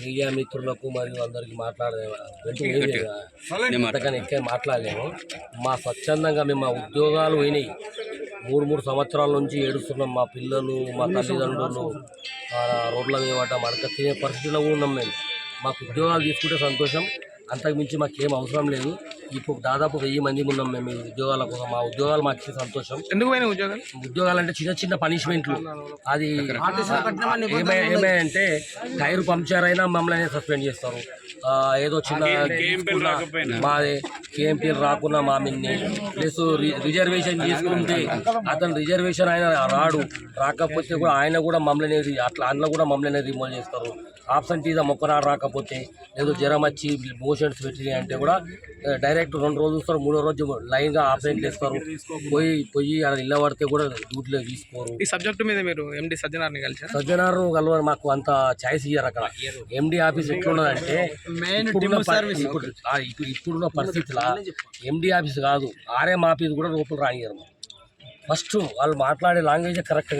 Media మిత్రులకు మరియు అందరికి మాట్లాడే. అంతకని మాట్లాడలేము. మా స్వచ్ఛందంగా మేము మా ఉద్యోగాలు పోయినాయి మూడు మూడు సంవత్సరాల నుంచి ఏడుస్తున్నాం. మా పిల్లలు మా తల్లిదండ్రులు రోడ్ల మీద మడక తినే పరిస్థితిలో కూడా ఉన్నాం మేము. మాకు ఉద్యోగాలు తీసుకుంటే సంతోషం. అంతకు మించి మాకు ఏం అవసరం లేదు. ఇప్పుడు దాదాపు వెయ్యి మంది ఉన్నాం మేము ఈ ఉద్యోగాల కోసం. మా ఉద్యోగాలు మాకు సంతోషం. ఎందుకు పోయిన ఉద్యోగాలు? ఉద్యోగాలు అంటే చిన్న చిన్న పనిష్మెంట్లు అది ఏమై ఏమైందంటే టైర్ పంక్చర్ అయినా మమ్మల్ని సస్పెండ్ చేస్తారు. ఆ, ఏదో చిన్న మాది కేఎంపీ రాకున్నా మా మిన్ని ప్లస్ రి- రిజర్వేషన్ తీసుకుంటే అతను రిజర్వేషన్ ఆయన రాడు. రాకపోతే కూడా ఆయన కూడా మమ్మల్ని అట్లా అందులో కూడా మమ్మల్ని రిమూవ్ చేస్తారు. ఆబ్సెంటీజం ఒక్కనాడు రాకపోతే ఏదో జ్వరం వచ్చి మోషన్స్ పెట్టినాయి అంటే కూడా డైరెక్ట్ రెండు రోజులు చూస్తారు మూడో రోజు లైన్గా ఆబ్సెంట్ చేస్తారు. పోయి పోయి అక్కడ నిలబడితే కూడా డ్యూటీలో తీసుకోరు. ఈ సబ్జెక్టు మీద మీరు ఎండి సజ్జనార్ని కలిసారు సజ్జనారు కలవని మాకు అంత ఛాయిస్ ఇయ్యారు అక్కడ. ఎండి ఆఫీస్ ఎట్లున్నదంటే ఇప్పుడున్న పరిస్థితిలో ఎండి ఆఫీస్ కాదు ఆర్ఎం ఆఫీస్ కూడా లోపల రానియరు ఫస్ట్ వాళ్ళు మాట్లాడే లాంగ్వేజ్ కరెక్ట్